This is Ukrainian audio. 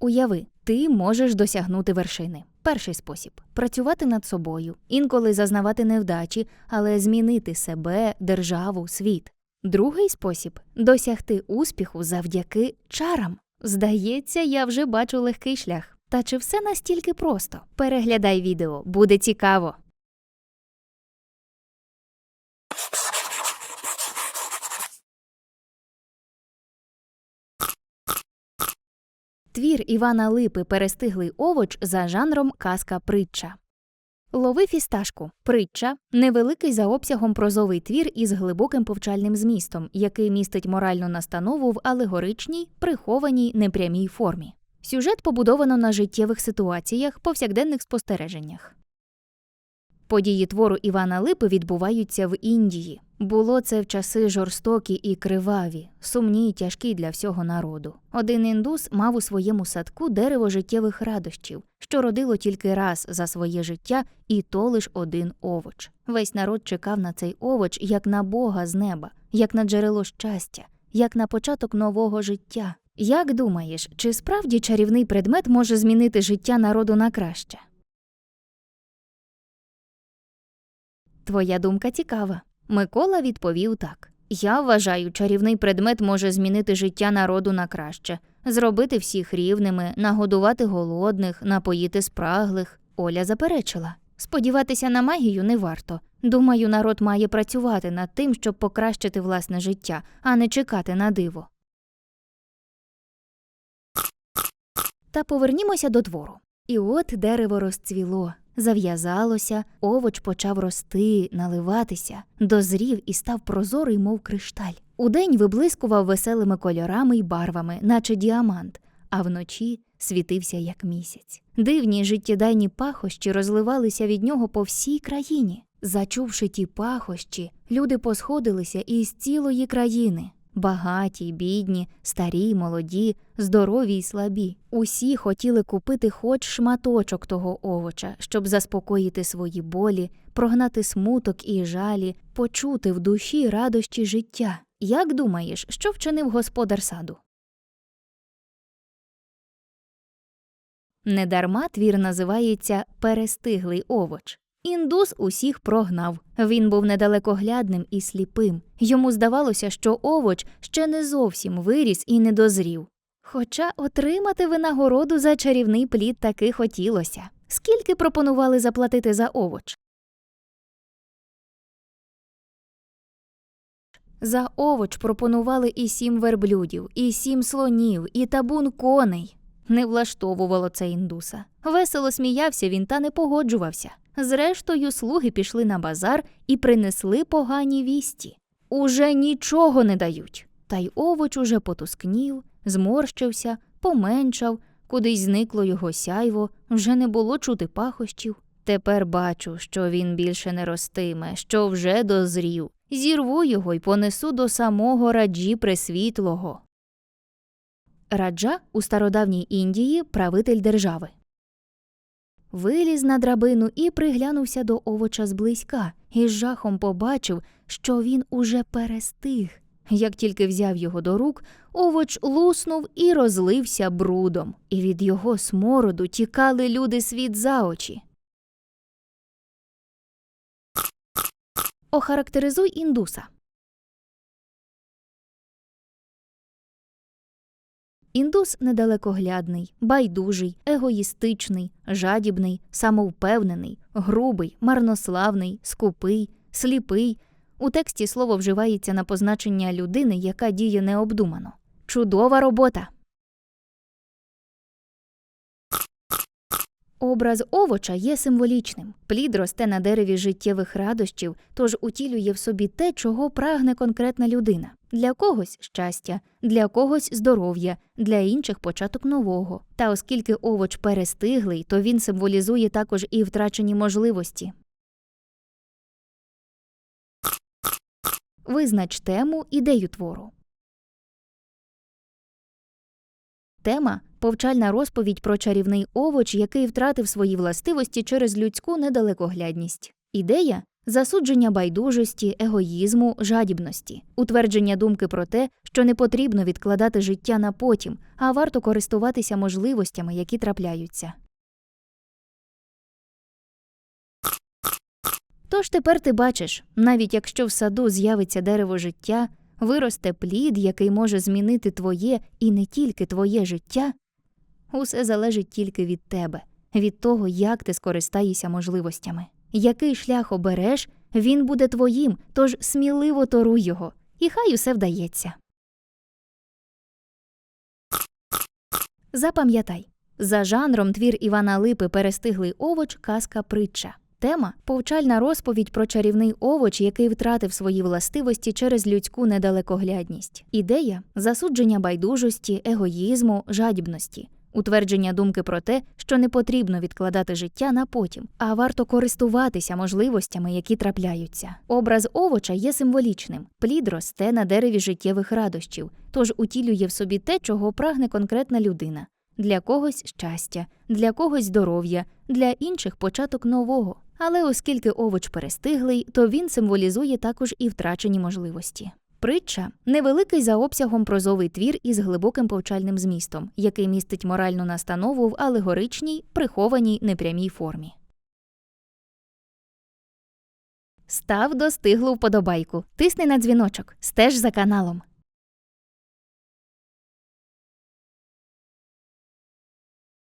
Уяви, ти можеш досягнути вершини. Перший спосіб працювати над собою, інколи зазнавати невдачі, але змінити себе, державу, світ. Другий спосіб досягти успіху завдяки чарам. Здається, я вже бачу легкий шлях. Та чи все настільки просто? Переглядай відео, буде цікаво. Твір Івана Липи Перестиглий овоч за жанром казка притча. Лови фісташку. Притча невеликий за обсягом прозовий твір із глибоким повчальним змістом, який містить моральну настанову в алегоричній, прихованій, непрямій формі. Сюжет побудовано на життєвих ситуаціях, повсякденних спостереженнях. Події твору Івана Липи відбуваються в Індії. Було це в часи жорстокі і криваві, сумні й тяжкі для всього народу. Один індус мав у своєму садку дерево життєвих радощів, що родило тільки раз за своє життя, і то лиш один овоч. Весь народ чекав на цей овоч як на Бога з неба, як на джерело щастя, як на початок нового життя. Як думаєш, чи справді чарівний предмет може змінити життя народу на краще? Твоя думка цікава. Микола відповів так: Я вважаю, чарівний предмет може змінити життя народу на краще, зробити всіх рівними, нагодувати голодних, напоїти спраглих. Оля заперечила. Сподіватися на магію не варто. Думаю, народ має працювати над тим, щоб покращити власне життя, а не чекати на диво. Та повернімося до твору. І от дерево розцвіло, зав'язалося, овоч почав рости, наливатися, дозрів і став прозорий, мов кришталь. Удень виблискував веселими кольорами й барвами, наче діамант, а вночі світився як місяць. Дивні життєдайні пахощі розливалися від нього по всій країні. Зачувши ті пахощі, люди посходилися із цілої країни. Багаті, бідні, старі, молоді, здорові й слабі. Усі хотіли купити хоч шматочок того овоча, щоб заспокоїти свої болі, прогнати смуток і жалі, почути в душі радощі життя. Як думаєш, що вчинив господар саду? Недарма твір називається Перестиглий овоч. Індус усіх прогнав. Він був недалекоглядним і сліпим. Йому здавалося, що овоч ще не зовсім виріс і не дозрів. Хоча отримати винагороду за чарівний плід таки хотілося. Скільки пропонували заплатити за овоч? За овоч пропонували і сім верблюдів, і сім слонів, і табун коней. Не влаштовувало це індуса. Весело сміявся він та не погоджувався. Зрештою, слуги пішли на базар і принесли погані вісті. Уже нічого не дають. Та й овоч уже потускнів, зморщився, поменшав, кудись зникло його сяйво, вже не було чути пахощів. Тепер бачу, що він більше не ростиме, що вже дозрів. Зірву його й понесу до самого раджі пресвітлого. Раджа у стародавній Індії правитель держави. Виліз на драбину і приглянувся до овоча зблизька, і з жахом побачив, що він уже перестиг. Як тільки взяв його до рук, овоч луснув і розлився брудом, і від його смороду тікали люди світ за очі. Охарактеризуй індуса. Індус недалекоглядний, байдужий, егоїстичний, жадібний, самовпевнений, грубий, марнославний, скупий, сліпий. У тексті слово вживається на позначення людини, яка діє необдумано. Чудова робота. Образ овоча є символічним. Плід росте на дереві життєвих радощів, тож утілює в собі те, чого прагне конкретна людина. Для когось щастя, для когось здоров'я, для інших початок нового. Та оскільки овоч перестиглий, то він символізує також і втрачені можливості. Визнач тему ідею твору. Тема повчальна розповідь про чарівний овоч, який втратив свої властивості через людську недалекоглядність. Ідея засудження байдужості, егоїзму, жадібності, утвердження думки про те, що не потрібно відкладати життя на потім, а варто користуватися можливостями, які трапляються. Тож тепер ти бачиш, навіть якщо в саду з'явиться дерево життя, виросте плід, який може змінити твоє і не тільки твоє життя, усе залежить тільки від тебе, від того, як ти скористаєшся можливостями. Який шлях обереш, він буде твоїм, тож сміливо торуй його, і хай усе вдається. Запам'ятай, за жанром твір Івана Липи Перестиглий овоч казка притча. Тема повчальна розповідь про чарівний овоч, який втратив свої властивості через людську недалекоглядність. Ідея засудження байдужості, егоїзму, жадібності, утвердження думки про те, що не потрібно відкладати життя на потім, а варто користуватися можливостями, які трапляються. Образ овоча є символічним. Плід росте на дереві життєвих радощів, тож утілює в собі те, чого прагне конкретна людина. Для когось щастя, для когось здоров'я, для інших початок нового. Але оскільки овоч перестиглий, то він символізує також і втрачені можливості. Притча невеликий за обсягом прозовий твір із глибоким повчальним змістом, який містить моральну настанову в алегоричній, прихованій непрямій формі. Став достиглу вподобайку. Тисни на дзвіночок, стеж за каналом.